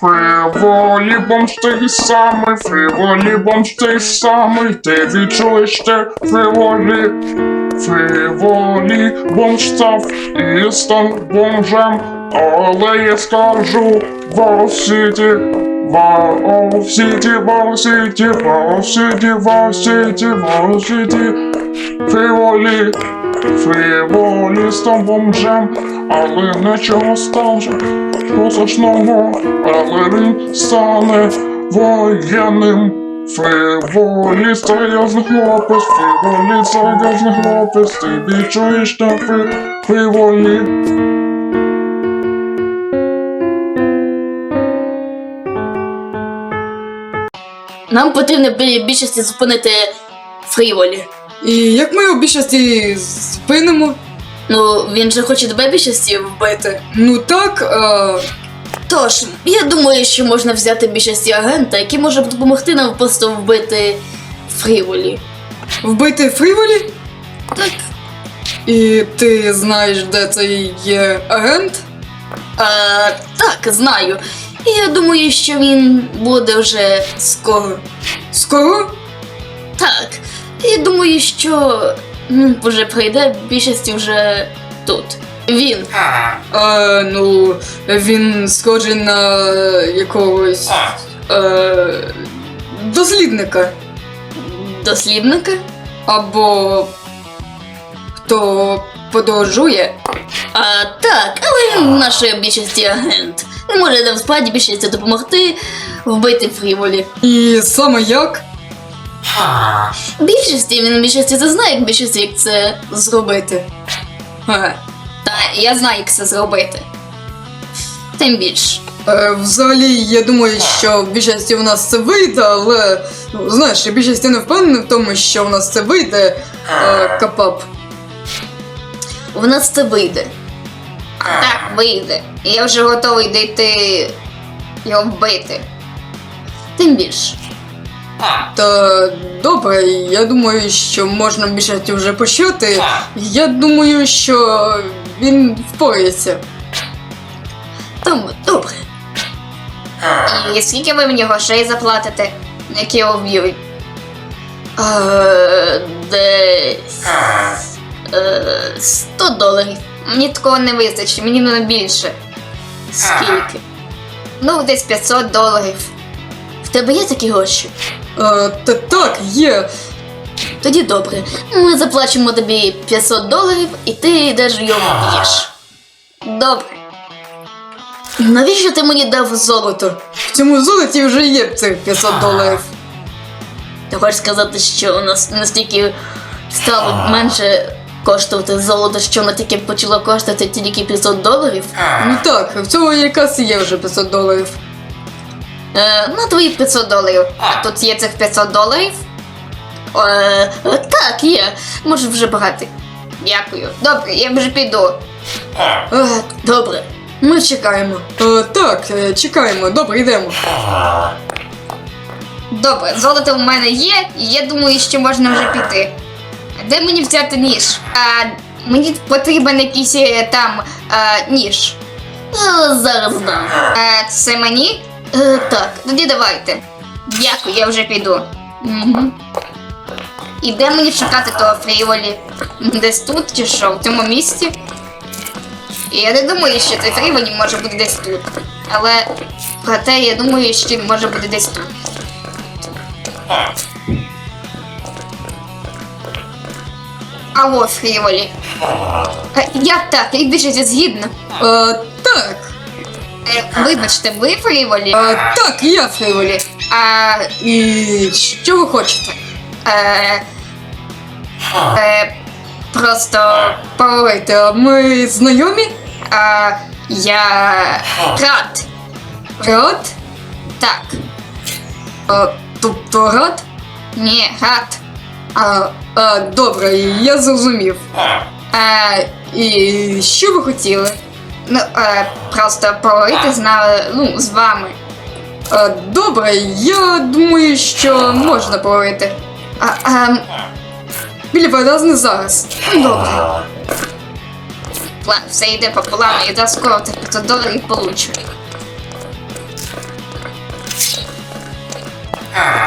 Фриволі бомж той самий, фриволі бомж той самий, ти відчуєш те фриволі. Фриволі бомж став і став бомжем, але я скажу Вовсіті, Вовсіті, Вовсіті, Вовсіті, Вовсіті, Вовсіті, Фриволі, Фриволі став бомжем, але нічого стаже розочного, але він стане воєнним. Фриволі серйозний хлопець, фриволі серйозний хлопець, ти відчуєш на фри, фриволі. Нам потрібно більшості зупинити фріволі. І як ми у більшості спинимо? Ну, він же хоче тебе більшості вбити. Ну так, е, Тож, я думаю, що можна взяти більшості агента, який може допомогти нам просто вбити фріволі. вбити фріволі? Так. І ти знаєш, де цей є агент? Е, так, знаю. І я думаю, що він буде вже скоро. Скоро? Так. І думаю, що м, вже прийде більшості вже тут. Він. Е, ну, він схожий на якогось е, дослідника. Дослідника. Або хто подорожує. А, так, але він нашої більшості агент. Може нам справді більшості допомогти вбити фріволі. І саме як? Більшості він більшості це знає, як більшості як це зробити. Та я знаю, як це зробити. Тим більш. Е, взагалі, я думаю, що в більшості у нас це вийде, але ну, знаєш, я більшості не впевнений в тому, що у нас це вийде. Е, капап. В нас це вийде. Так, вийде. І Я вже готовий дійти його вбити. Тим більш. Та добре, я думаю, що можна більшості вже почати. Я думаю, що він впорається. Тому добре. І скільки ви мені грошей заплатите, які його вб'ють? Е, десь. Е, доларів. Мені такого не вистачить, мені не більше. Скільки? Ну, десь 500 доларів. Тебе є такі гроші? Е, та так, є. Тоді добре. Ми заплачемо тобі 500 доларів, і ти йдеш його вб'єш. Добре. Навіщо ти мені дав золото? В цьому золоті вже є цих 500 доларів. Ти хочеш сказати, що у нас настільки стало менше коштувати золото, що воно тільки почало коштувати тільки 500 доларів? Ну так, в цьому якраз є вже 500 доларів. Е, На твої 500 доларів. А тут є цих 500 доларів? е, так, є. Можеш вже брати. Дякую. Добре, я вже піду. Е, Добре. Ми чекаємо. е, так, е, чекаємо, добре, йдемо. Добре, золото в мене є, і я думаю, що можна вже піти. Де мені взяти ніж? А, мені потрібен якийсь е, там а, ніж. Е, зараз дам. А, це мені? Е, так. Тоді давайте. Дякую, я вже піду. Угу. І де мені шукати того фріволі? Десь тут чи що, в цьому місці? І я не думаю, що цей фріволі може бути десь тут. Але проте я думаю, що він може бути десь тут. Алло, фріволі. Е, Як так? Я більше згідна. Е, так, Вибачте, ви фріволі? е, так, я Фейволі. А І що ви хочете? е, е, просто Поговорити, ми знайомі? А, я рад. Рад? Так. А, тобто рад? Ні, рад. А, а, добре, я зрозумів. А, І що ви хотіли? Ну, е, просто поговорити з нами, ну, з вами. А, добре, я думаю, що можна поговорити. А, Біля вода не зараз. добре. План, все йде по плану, я скоро цих 500 доларів получу.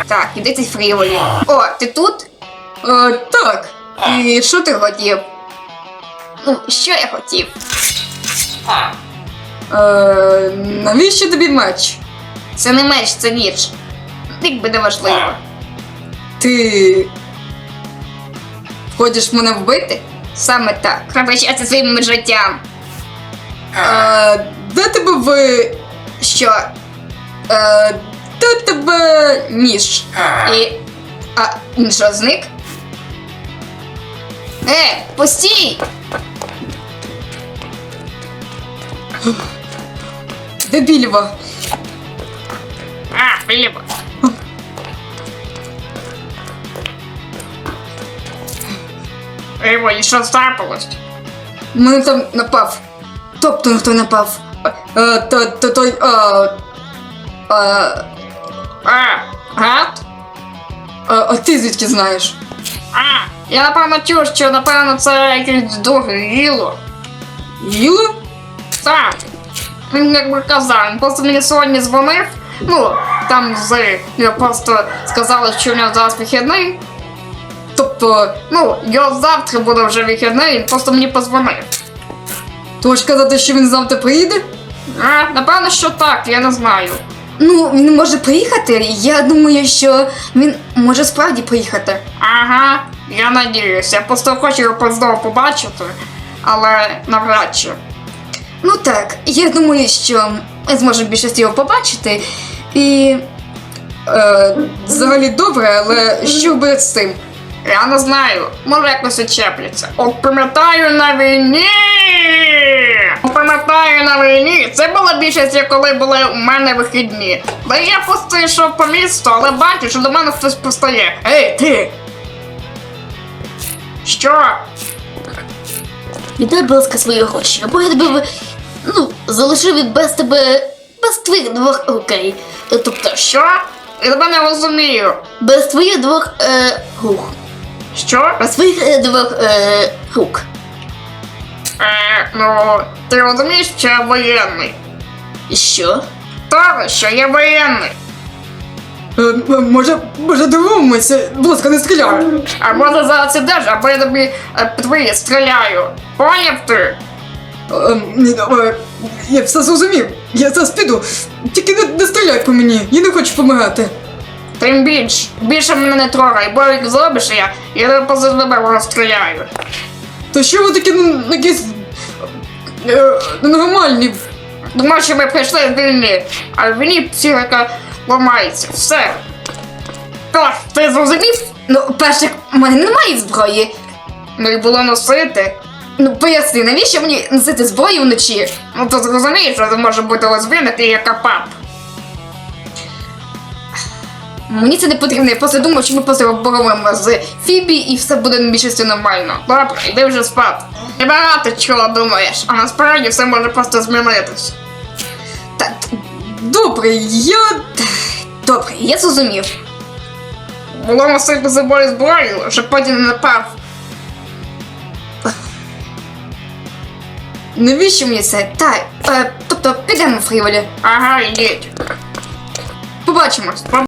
Так, іди ти фріволі. О, ти тут? Е, так. І що ти хотів? Ну, що я хотів? Е, навіщо тобі меч? Це не меч, це ніч. Якби не важливо. Ти. Хочеш мене вбити? Саме так. Прощатися своїм життям. Е, де тебе ви. Що? Е, де тебе ніж? І. А він зник? Е, постій! Дебільва. А, Філіпа. Ей, що трапилось? Мене там напав. Тобто хто напав. Е, то, то, той. Е, е, А, гад? е, а ти звідки знаєш? А, я напевно чув, що напевно це якийсь друге гіло. Їла? Так. Він якби казав, він просто мені сьогодні дзвонив. Ну, там з я просто сказали, що у нього зараз вихідний. Тобто, Ну, його завтра буде вже вихідний, він просто мені позвонив. ти хочеш казати, що він завтра приїде? А, напевно, що так, я не знаю. Ну, він може приїхати. Я думаю, що він може справді приїхати. Ага, я надіюсь, я просто хочу його знову побачити, але навряд чи. Ну так, я думаю, що зможемо більшість його побачити. І. Е, взагалі добре, але що буде з цим? Я не знаю, може якось відчепляться. От пам'ятаю на війні. Пам'ятаю на війні. Це була більшість, коли були у мене вихідні. Та я просто йшов по місту, але бачу, що до мене хтось постає. Ей, ти! Що? Віддай, будь ласка, свої гроші, або я тебе ну, залишив від без тебе. без твоїх двох окей. Тобто, Що? Я тебе не розумію. без твоїх двох е, рук. Що? Без твоїх е, двох е, рук. Е, ну, ти розумієш, що я воєнний? І що? Так, що я воєнний. Е, може, може домовимося? Будь ласка, не стріляй. А може зараз ідеш, або я тобі е, твої стріляю. Поняв ти? Е, ні, е, я все зрозумів. Я зараз піду. Тільки не, не стріляй по мені. Я не хочу допомагати. Тим більш, більше мене не трогай, бо як зробиш я, я тебе поза тебе розстріляю. То що ви такі ну, якісь. Е, нормальні? Думаю, що ми прийшли з війни, а в війні психіка ламається. Все. Так, ти зрозумів? Ну, перше, в мене немає зброї. Ну і було носити. Ну, поясни, навіщо мені носити зброю вночі? Ну ти зрозумієш, що це може бути і як капап. Мені це не потрібно, я просто думав, що ми просто поговоримо з Фібі і все буде на більшості нормально. Добре, йди вже спати. Ти багато чого думаєш, а насправді все може просто змінитись. Так, добре, я. Добре, я зрозумів. Було носити з собою зброю, щоб потім не напав. Навіщо мені це? Так, е, тобто підемо в фріволі. Ага, йдіть. Побачимось.